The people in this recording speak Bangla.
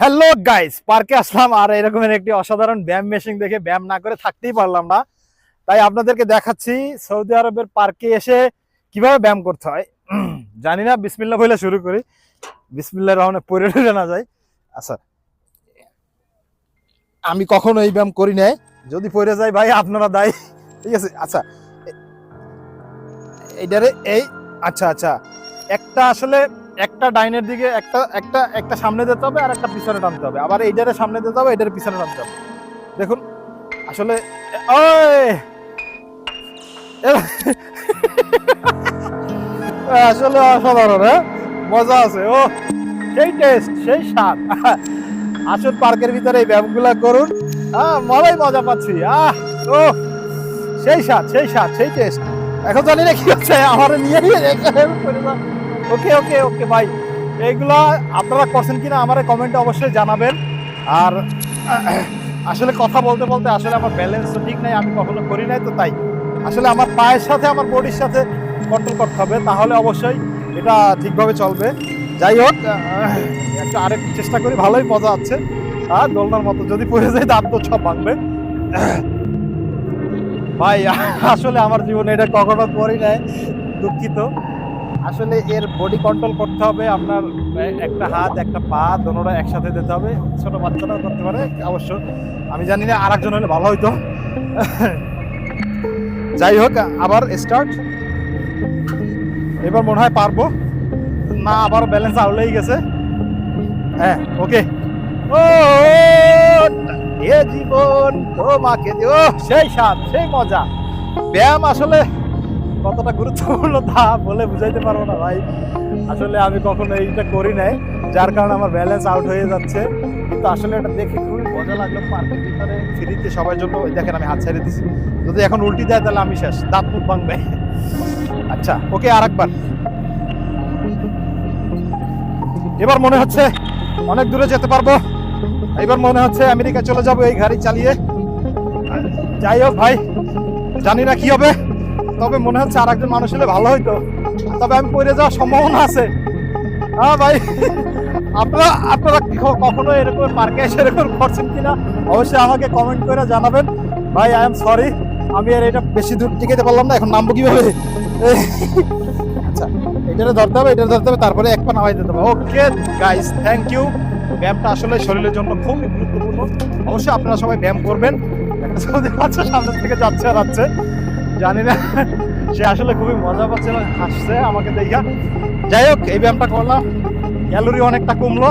হ্যালো গাইস পার্কে আসলাম আর এরকমের একটি অসাধারণ ব্যায়াম মেশিন দেখে ব্যায়াম না করে থাকতেই পারলাম না। তাই আপনাদেরকে দেখাচ্ছি, সৌদি আরবের পার্কে এসে কীভাবে ব্যায়াম করতে হয়। জানি না বিসমিল্লা বলে শুরু করি। বিসমিল্লা রহমানে পরে টরে না যায়। আচ্ছা। আমি কখনো এই ব্যায়াম করি নাই। যদি পড়ে যাই ভাই, আপনারা দায়ী। ঠিক আছে আচ্ছা। এইটারে এই আচ্ছা আচ্ছা। একটা আসলে একটা ডাইনের দিকে একটা একটা একটা সামনে যেতে হবে আর একটা পিছনে টানতে হবে। আবার এইটারে সামনে দিতে হবে এটার পিছনে টানতে হবে। দেখুন, আসলে আসলে অসাধারণ হ্যাঁ? মজা আছে, ও! সেই টেস্ট, সেই স্বাদ। আসুন পার্কের ভিতরে এই ব্যায়ামগুলো করুন। হ্যাঁ মজাই মজা পাচ্ছি, আহ! ও! সেই স্বাদ সেই স্বাদ, সেই টেস্ট। এখন জানি না কি হচ্ছে, আমার নিয়ে ওকে ওকে ওকে ভাই এইগুলা আপনারা করছেন কিনা আমার কমেন্টে অবশ্যই জানাবেন। আর আসলে কথা বলতে বলতে আসলে আমার ব্যালেন্স তো ঠিক নাই, আমি কখনো করি নাই তো তাই। আসলে আমার পায়ের সাথে, আমার বডির সাথে কন্ট্রোল করতে হবে, তাহলে অবশ্যই এটা ঠিকভাবে চলবে। যাই হোক একটা আরেক চেষ্টা করি, ভালোই মজা আছে। আর দোলনার মতো, যদি পড়ে যায় দাঁত তো সব ভাঙবে। ভাই, আসলে আমার জীবনে এটা কখনো করি নাই, দুঃখিত। আসলে এর বডি কন্ট্রোল করতে হবে, আপনার একটা হাত, একটা পা, দোনোটা একসাথে দিতে হবে। ছোট বাচ্চারাও করতে পারে, অবশ্য আমি জানি না আর একজন হলে ভালো হইতো। যাই হোক, আবার স্টার্ট এবার মনে হয় পারব। না, আবার ব্যালেন্স আউলেই গেছে। হ্যাঁ ওকে ও, এ জীবন তোমাকে দিও সেই স্বাদ, সেই মজা। ব্যায়াম আসলে কতটা গুরুত্বপূর্ণ তা বলে বুঝাইতে পারব না ভাই। আসলে আমি কখনো এইটা করি নাই, যার কারণে আমার ব্যালেন্স আউট হয়ে যাচ্ছে। কিন্তু আসলে এটা দেখে খুবই মজা লাগল পার্কের ভিতরে ফ্রিতে সবার জন্য দেখেন আমি হাত ছেড়ে দিছি। যদি এখন উল্টি দেয় তাহলে আমি শেষ, দাঁত মুখ ভাঙবে। আচ্ছা ওকে আর একবার এবার মনে হচ্ছে অনেক দূরে যেতে পারব। এবার মনে হচ্ছে আমেরিকা চলে যাব এই গাড়ি চালিয়ে। যাই হোক ভাই, জানি না কি হবে। তবে মনে হচ্ছে আর একজন মানুষ হলে ভালো হইতো। তবে আমি পড়ে যাওয়ার সম্ভাবনা আছে। হ্যাঁ ভাই, আপনারা আপনারা কখনো এরকম পার্কে এসে এরকম করছেন কিনা? অবশ্যই আমাকে কমেন্ট করে জানাবেন। ভাই আই এম সরি আমি আর এটা বেশি দূর টিকেতে পারলাম না, এখন নামবো কীভাবে? আচ্ছা এটারে ধরতে হবে এটা ধরতে হবে, তারপরে এক পা নামাই দিতে হবে। ওকে গাইস থ্যাংক ইউ ব্যায়ামটা আসলে শরীরের জন্য খুবই গুরুত্বপূর্ণ। অবশ্যই আপনারা সবাই ব্যায়াম করবেন। একটা সৌদি বাচ্চা সামনে থেকে যাচ্ছে আর যাচ্ছে। জানি না। সে আসলে খুবই মজা পাচ্ছিল হাসছে আমাকে দেখা। যাই হোক, এই ব্যায়ামটা করলাম। ক্যালোরি অনেকটা কমলো।